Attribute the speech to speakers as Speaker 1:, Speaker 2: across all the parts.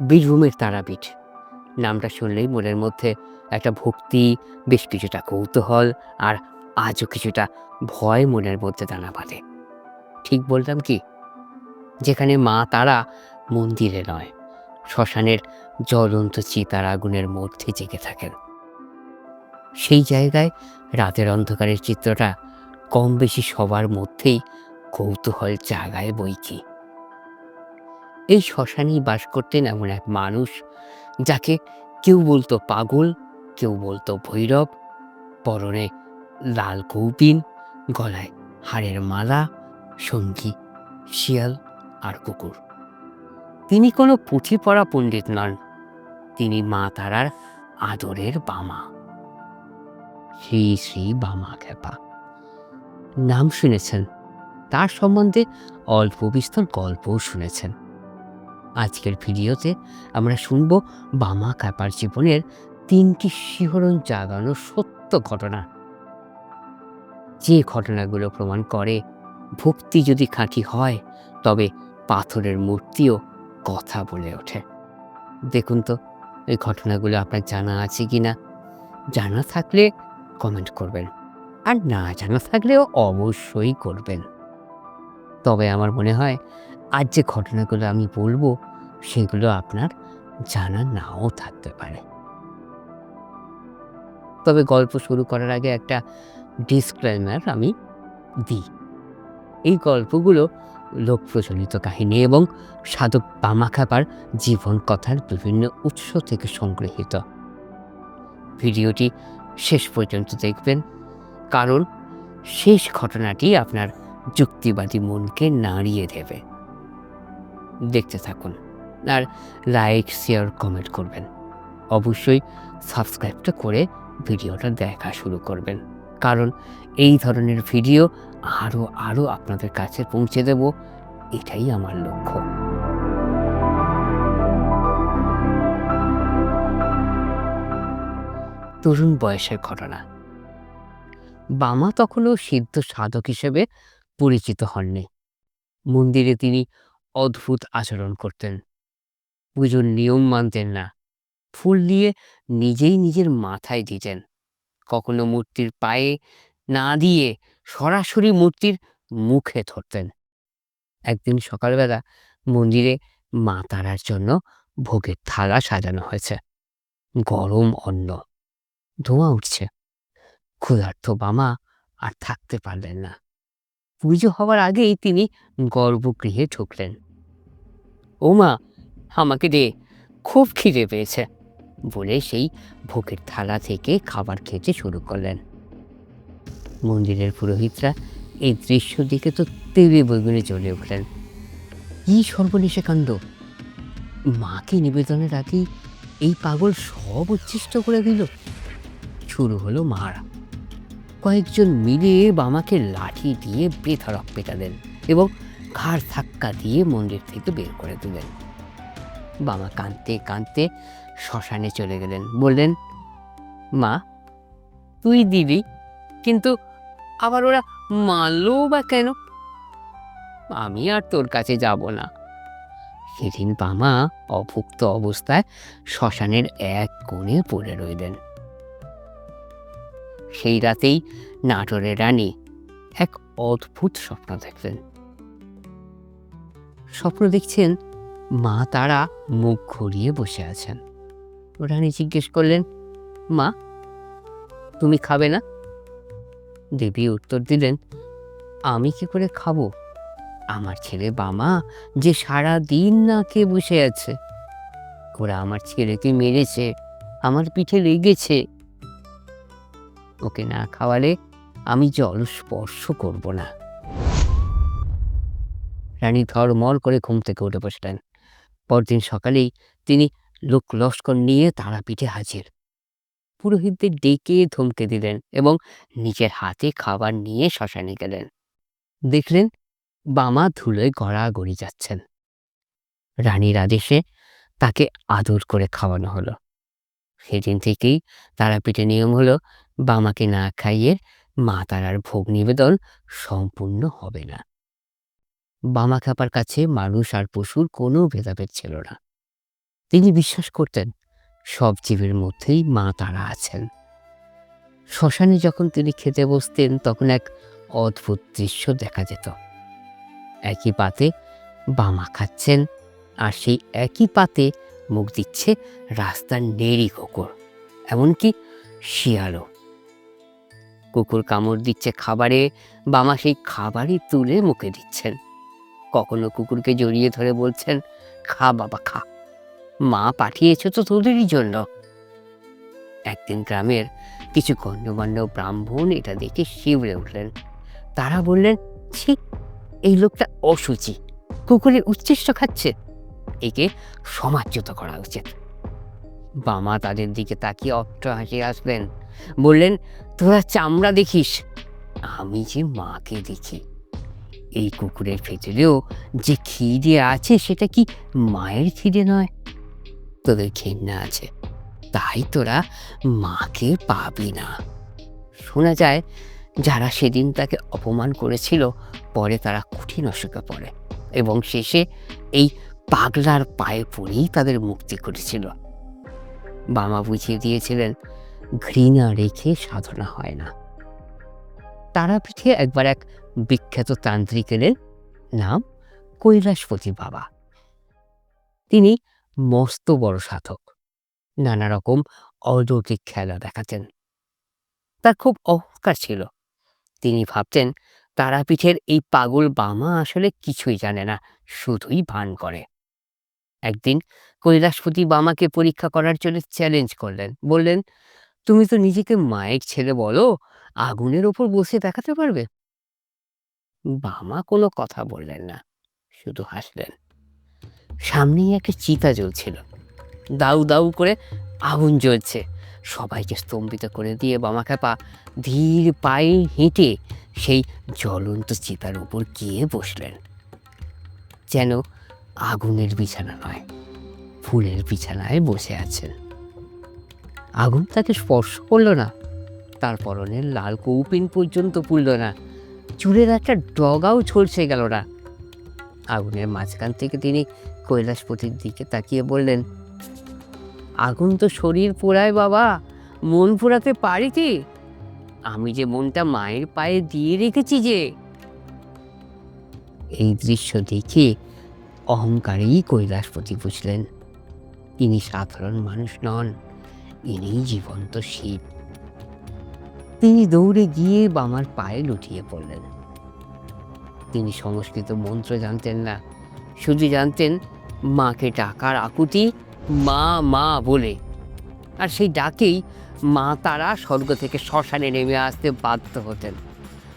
Speaker 1: বীরভূমের তারাপীঠ। নামটা শুনলেই মনের মধ্যে একটা ভক্তি, বেশ কিছুটা কৌতূহল আর আজও কিছুটা ভয় মনের মধ্যে দানা বাঁধে। ঠিক বললাম কি? যেখানে মা তারা মন্দিরে নয়, শ্মশানের জ্বলন্ত চিতার আগুনের মধ্যে জেগে থাকেন। সেই জায়গায় রাতের অন্ধকারের চিত্রটা কম বেশি সবার মধ্যেই কৌতূহল জাগায় বই কি এই শ্মশানেই বাস করতেন এমন এক মানুষ, যাকে কেউ বলতো পাগল, কেউ বলতো ভৈরব। পরনে লাল কৌপিন, গলায় হাড়ের মালা, সঙ্গী, শিয়াল আর কুকুর। তিনি কোনো পুঁথি পড়া পণ্ডিত নন। তিনি মা তারার আদরের বামা। শ্রী শ্রী বামা খেপা নাম শুনেছেন। তার সম্বন্ধে অল্প বিস্তর গল্পও শুনেছেন। আজকের ভিডিওতে আমরা শুনব বামা ক্যাপার জীবনের তিনটি শিহরণ জাগানো সত্য ঘটনা। যে ঘটনাগুলো প্রমাণ করে ভক্তি যদি খাঁটি হয়, তবে পাথরের মূর্তিও কথা বলে ওঠে। দেখুন তো, এই ঘটনাগুলো আপনার জানা আছে কি না জানা থাকলে কমেন্ট করবেন, আর না জানা থাকলেও অবশ্যই করবেন। তবে আমার মনে হয় আজ যে ঘটনাগুলো আমি বলব, সেগুলো আপনার জানা নাও থাকতে পারে। তবে গল্প শুরু করার আগে একটা ডিসক্লেমার আমি দিই। এই গল্পগুলো লোক প্রচলিত কাহিনী এবং সাধক বামাখাপার জীবন কথার বিভিন্ন উৎস থেকে সংগৃহীত। ভিডিওটি শেষ পর্যন্ত দেখবেন, কারণ শেষ ঘটনাটি আপনার যুক্তিবাদী মনকে নাড়িয়ে দেবে। দেখতে থাকুন আর লাইক শেয়ার কমেন্ট করবেন। অবশ্যই সাবস্ক্রাইবটা করে ভিডিওটা দেখা শুরু করবেন। কারণ এই ধরনের ভিডিও আরও আরও আপনাদের কাছে পৌঁছে দেব, এটাই আমার লক্ষ্য। তরুণ বয়সের ঘটনা। বামা তখনও সিদ্ধ সাধক হিসেবে পরিচিত হননি। মন্দিরে তিনি অদ্ভুত আচরণ করতেন। পুজোর নিয়ম মানতেন না। ফুল দিয়ে নিজেই নিজের মাথায় দিতেন। কখনো মূর্তির পায়ে না দিয়ে সরাসরি মূর্তির মুখে ধরতেন। একদিন সকালবেলা মন্দিরে মা তারার জন্য ভোগের থালা সাজানো হয়েছে। গরম অন্ন। ধোঁয়া উঠছে। ক্ষুধার্ত বামা আর থাকতে পারলেন না। পুজো হওয়ার আগেই তিনি গর্ভগৃহে ঢুকলেন। ও মা আমাকে দে, খুব খিদে পেয়েছে, বলে সেই ভোগের থালা থেকে খাবার খেতে শুরু করলেন। মন্দিরের পুরোহিতরা এই দৃশ্য দেখে তো তেলে বৈগুনে চলে উঠলেন। কি সর্বনেশে কাণ্ড? মাকে নিবেদনের আগেই এই পাগল সব উচ্ছিষ্ট করে দিল। শুরু হলো মারা। কয়েকজন মিলে বামাকে লাঠি দিয়ে বেধড়ক পেটালেন এবং ঘাড় ধাক্কা দিয়ে মন্দির থেকে বের করে দিলেন। বামা কাঁদতে কাঁদতে শ্মশানে চলে গেলেন। বললেন, মা, তুই দিবি, কিন্তু আবার ওরা মারলো বা কেন? আমি আর তোর কাছে যাব না। সেদিন বামা অভুক্ত অবস্থায় শ্মশানের এক কোণে পড়ে রইলেন। সেই রাতেই নাটোরের রানী এক অদ্ভুত স্বপ্ন দেখলেন। স্বপ্ন দেখছেন মা তারা মুখ ঘুরিয়ে বসে আছেন। রানী জিজ্ঞেস করলেন, মা, তুমি খাবে না? দেবী উত্তর দিলেন, আমি কি করে খাব? আমার ছেলে বামা যে সারা দিন না খেয়ে বসে আছে। ওরা আমার ছেলেকে মেরেছে, আমার পিঠে লেগেছে ওকে না খাওয়ালে আমি জল স্পর্শ করব না। রানী ধর্মল করে ঘুম থেকে উঠে বসলেন। পরদিন সকালেই তিনি লোক লস্কর নিয়ে তারাপীঠে হাজির। পুরোহিতদের ডেকে ধমকে দিলেন এবং নিজের হাতে খাবার নিয়ে শ্মশানে গেলেন। দেখলেন বামা ধুলোয় গড়াগড়ি যাচ্ছেন। রানীর আদেশে তাকে আদর করে খাওয়ানো হলো। সেদিন থেকেই তারাপীঠে নিয়ম হলো বামাকে না খাইয়ে মা তারার ভোগ নিবেদন সম্পূর্ণ হবে না। বামা খাপার কাছে মানুষ আর পশুর কোনো ভেদাভেদ ছিল না। তিনি বিশ্বাস করতেন, সব জীবের মধ্যেই মা তারা আছেন। শ্মশানে যখন তিনি খেতে বসতেন, তখন এক অদ্ভুত দৃশ্য দেখা যেত। একই পাতে বামা খাচ্ছেন আর সেই একই পাতে মুখ দিচ্ছে রাস্তার নেড়ি কুকুর, এমনকি শিয়ালও। কুকুর কামড় দিচ্ছে খাবারে বামা সেই খাবারই তুলে মুখে দিচ্ছেন। কখনো কুকুরকে জড়িয়ে ধরে বলছেন, খা বাবা, খা। মা পাঠিয়েছ তো তোদেরই জন্য। একদিন গ্রামের কিছু গণ্যমান্য ব্রাহ্মণ এটা দেখে শিবরে উঠলেন। তারা বললেন, ছি, এই লোকটা অসুচি কুকুরের উচ্ছিষ্ট খাচ্ছে। একে সমাজচ্যুত করা উচিত। বামা তাদের দিকে তাকিয়ে অট্ট হাসি আসলেন বললেন তোরা চামড়া দেখিস। আমি যে মাকে দেখি, এই কুকুরের ভেতরেও যে খিদে আছে সেটা কি মায়ের খিদে নয়? তোদের ঘেন্না আছে, তাই তোরা মাকে পাবি না। শোনা যায়, যারা সেদিন তাকে অপমান করেছিল, পরে তারা কঠিন অসুখে পড়ে এবং শেষে এই পাগলার পায়ে পড়েই তাদের মুক্তি করেছিল বামা বুঝিয়ে দিয়েছিলেন ঘৃণা রেখে সাধনা হয় না। তারাপীঠে একবার এক বিখ্যাত তান্ত্রিক এলেন, নাম কৈলাসপতি বাবা। তিনি মস্ত বড় সাধক, নানা রকম অলৌকিক খেলা দেখাতেন। তার খুব অহংকার ছিল। তিনি ভাবতেন, তারাপীঠের এই পাগল বামা আসলে কিছুই জানে না, শুধুই ভান করে। একদিন কৈলাসপতি বামাকে পরীক্ষা করার জন্য চ্যালেঞ্জ করলেন, বললেন তুমি তো নিজেকে মায়ের ছেলে বলো, আগুনের ওপর বসে দেখাতে পারবে? বামা কোনো কথা বললেন না, শুধু হাসলেন। সামনেই একটা চিতা জ্বলছিল। দাউ দাউ করে আগুন জ্বলছে। সবাইকে স্তম্ভিত করে দিয়ে বামা খেপা ধীর পায়ে হেঁটে সেই জ্বলন্ত চিতার উপর গিয়ে বসলেন। যেন আগুনের বিছানা নয়, ফুলের বিছানায় বসে আছেন। আগুন তাকে স্পর্শ করল না। তার পরনের লাল কৌপিন পর্যন্ত পুড়ল না। চুলের একটা ডগাও ছলসে গেল না। আগুনের মাঝখান থেকে তিনি কৈলাসপতির দিকে তাকিয়ে বললেন, আগুন তো শরীর পোড়ায় বাবা, মন পোড়াতে পারি কি? আমি যে মনটা মায়ের পায়ে দিয়ে রেখেছি যে। এই দৃশ্য দেখে অহংকারেই কৈলাসপতি বুঝলেন, তিনি সাধারণ মানুষ নন। ইনি জীবন্ত শিব তিনি দৌড়ে গিয়ে বামার পায়ে লুটিয়ে পড়লেন। তিনি সংস্কৃত মন্ত্র জানতেন না, শুধু জানতেন, মাকে ডাকার আকুতি মা মা বলে। আর সেই ডাকেই মা তারা স্বর্গ থেকে শ্মশানে নেমে আসতে বাধ্য হতেন।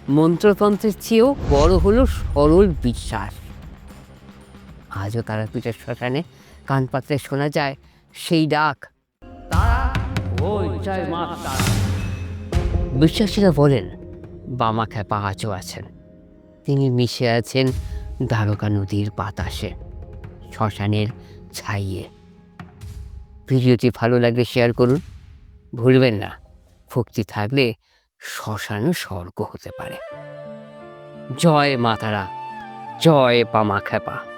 Speaker 1: মন্ত্রতন্ত্রের চেয়েও বড় হলো সরল বিশ্বাস। আজও তারাপীঠের শ্মশানে কান পাত্রে শোনা যায়, সেই ডাক বিশ্বাসীরা বলেন বামা খ্যাপা আজও আছেন। তিনি মিশে আছেন দ্বারকা নদীর বাতাসে শ্মশানের ছাইয়ে। ভিডিওটি ভালো লাগলে শেয়ার করুন। ভুলবেন না ভক্তি থাকলে শ্মশানও স্বর্গ হতে পারে। জয় মাতারা জয় বামা খ্যাপা।